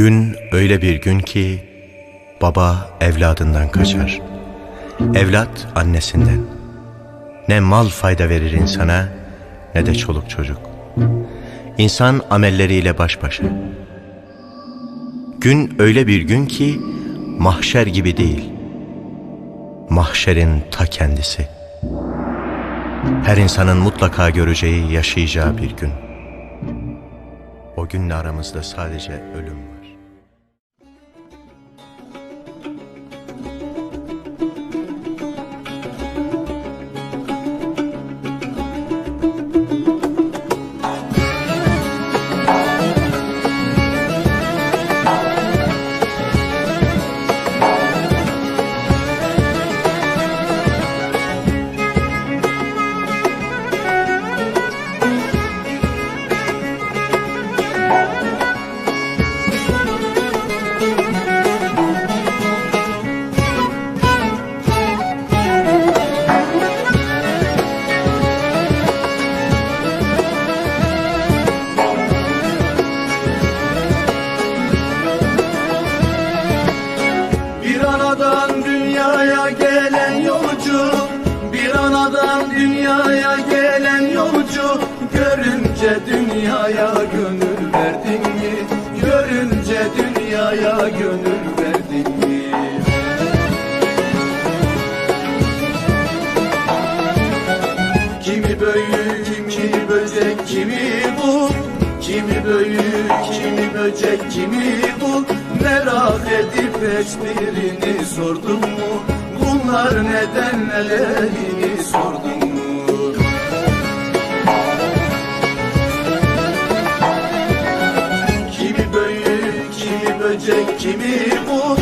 Gün öyle bir gün ki baba evladından kaçar. Evlat annesinden. Ne mal fayda verir insana ne de çoluk çocuk. İnsan amelleriyle baş başa. Gün öyle bir gün ki mahşer gibi değil. Mahşerin ta kendisi. Her insanın mutlaka göreceği, yaşayacağı bir gün. O günle aramızda sadece ölüm var. Gönül verdin mi? Kimi büyük, kimi böcek, kimi bu. Kimi büyük, kimi böcek, kimi bu. Merak edip hiçbirini sordum mu? Bunlar neden nelerini sordum böcek, kimi bu?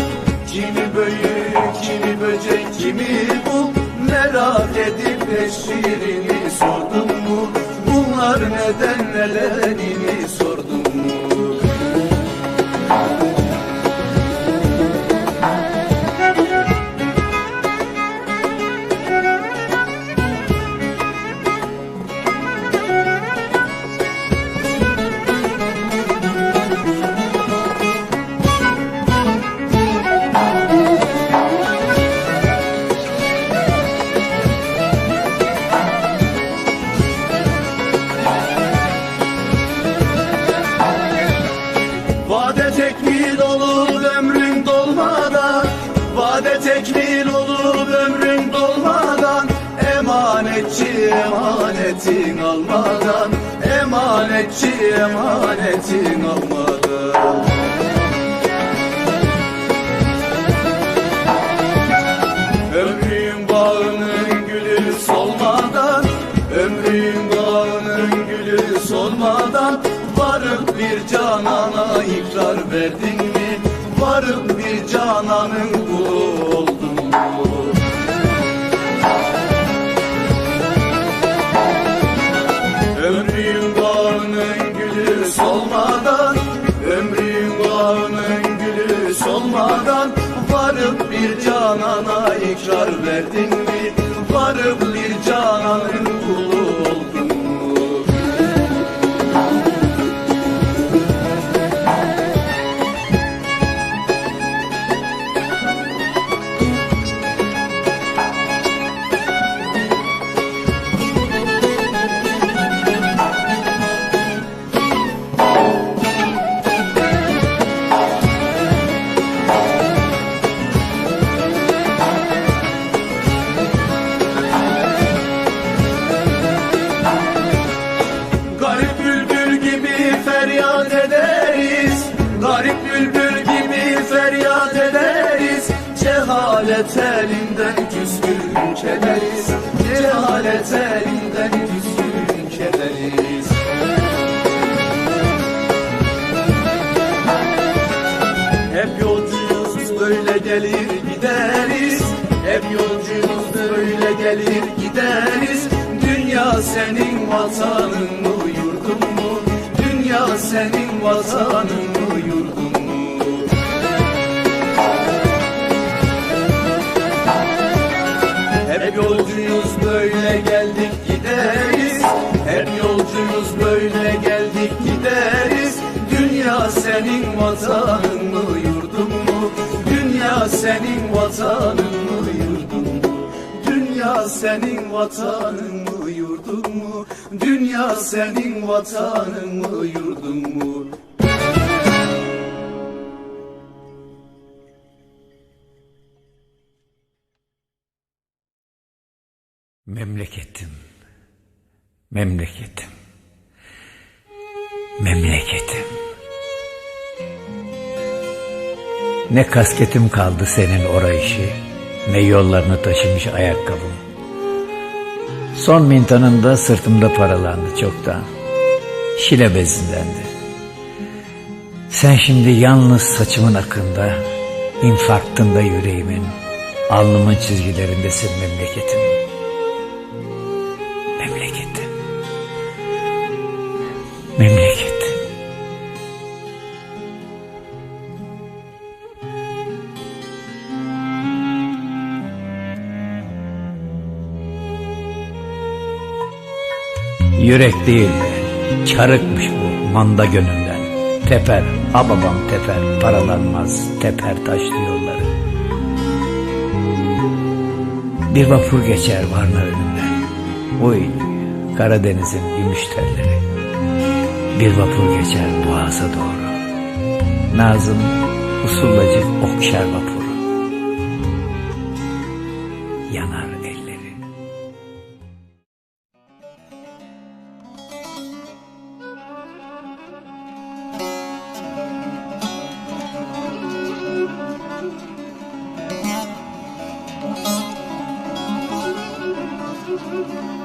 Kimi büyük, kimi böcek, kimi bu? Merak edip eşirini sordum mu? Bunlar neden nelerini sordum mu tekmil olup ömrün dolmadan Emanetçi emanetin almadan Emanetçi emanetin almadan Ömrün bağının gülü solmadan Ömrün bağının gülü solmadan Varıp bir canana ikrar verdin mi? Varıp bir cananın kulu canana ikrar verdin mi? Varıp Cehalet elinden küskün kederiz Cehalet elinden küskün kederiz Hep yolcuyuz böyle gelir gideriz Hep yolcuyuz böyle gelir gideriz Dünya senin vatanın mı yurdun mu? Dünya senin vatanın mı yurdun mu? Vatanın mı yurdun mu? Dünya senin vatanın mı yurdun mu? Dünya senin vatanın mı yurdun mu? Memleketim, memleketim, memleketim. Ne kasketim kaldı senin orayışı, ne yollarını taşımış ayakkabım. Son mintanında sırtımda paralandı çoktan, şile bezindendi. Sen şimdi yalnız saçımın akında, infarktında yüreğimin, alnımın çizgilerindesin. Memleketim. Yürek değil de çarıkmış bu manda gönülden. Teper, ha babam teper, paralanmaz, teper taşlı yolları. Bir vapur geçer Varna önünden. Uy, Karadeniz'in gümüş telleri. Bir vapur geçer boğaza doğru. Nazım usullacık okşar vapuru. Harmana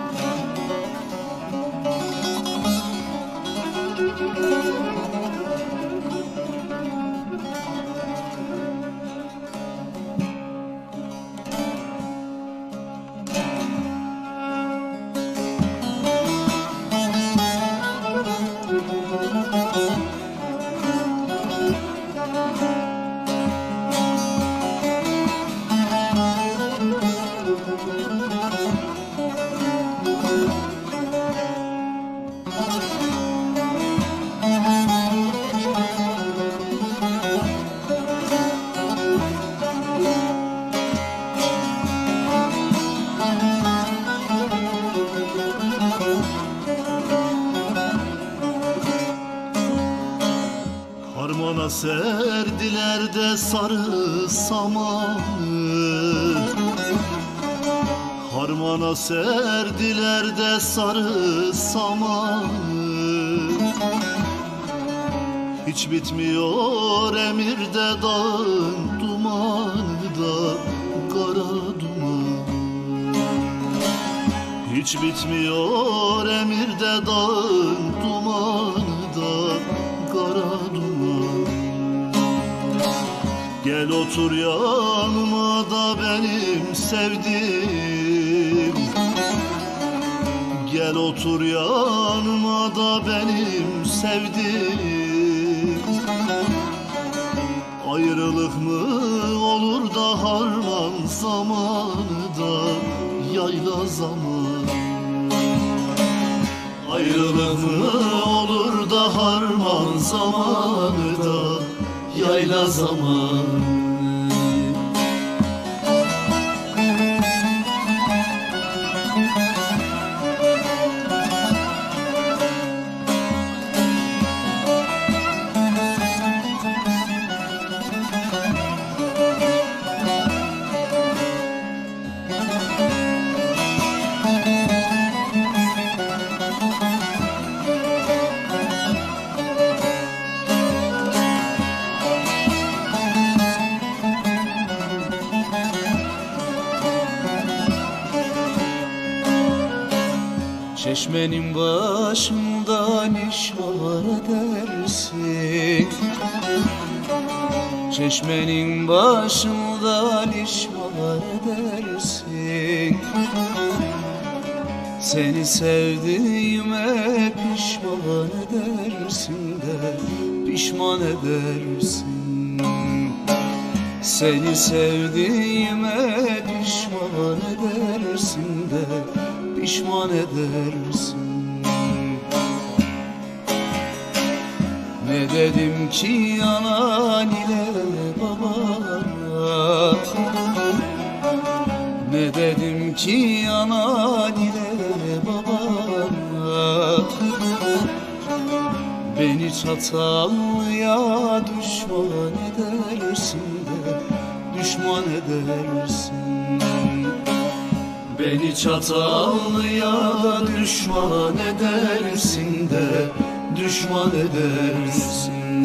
serdiler de sarı samanı. Harmana serdiler de sarı samanı. Hiç bitmiyor emirde dağın dumanı da kara duman hiç bitmiyor emirde dağın dumanı da kara duman Gel otur yanıma da benim sevdim Gel otur yanıma da benim sevdim Ayrılık mı olur da harman zamanı da yayla zaman Ayrılık mı olur da harman zamanı da yayla zaman Çeşmenin başından işvar edersin. Çeşmenin başından işvar edersin. Seni sevdiğime pişman edersin de Pişman edersin. Seni sevdiğime pişman edersin de Pişman edersin. Ne dedim ki anan ile babana? Ne dedim ki anan ile babana? Beni çatallıya düşman edersin de Düşman edersin Beni çatallıya da düşman edersin de Düşman edersin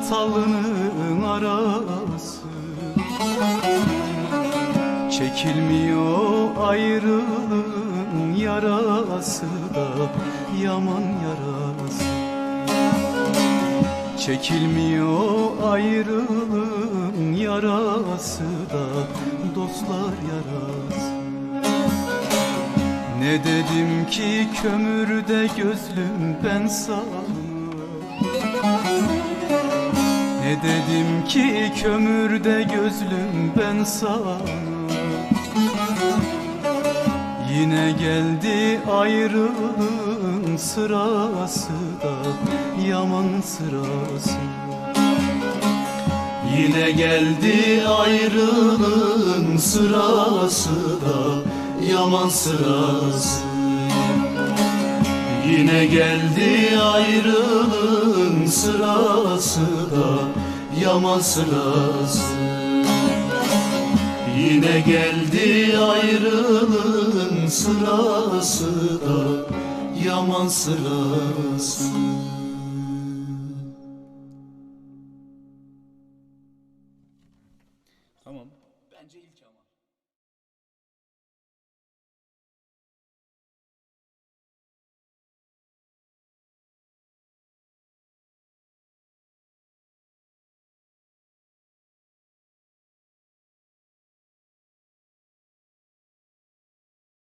çatalının arası. Çekilmiyor ayrılığın yarası da yaman yarası. Çekilmiyor ayrılığın yarası da dostlar yarası. Ne dedim ki kömürde gözlüm ben sana Ne dedim ki kömürde gözlüm ben sana? Yine geldi ayrılığın sırası da yaman sırası. Yine geldi ayrılığın sırası da yaman sırası Yine geldi ayrılığın sırası da yama sırası Yine geldi ayrılığın sırası da yaman sırası Tamam. Bence ilk ama.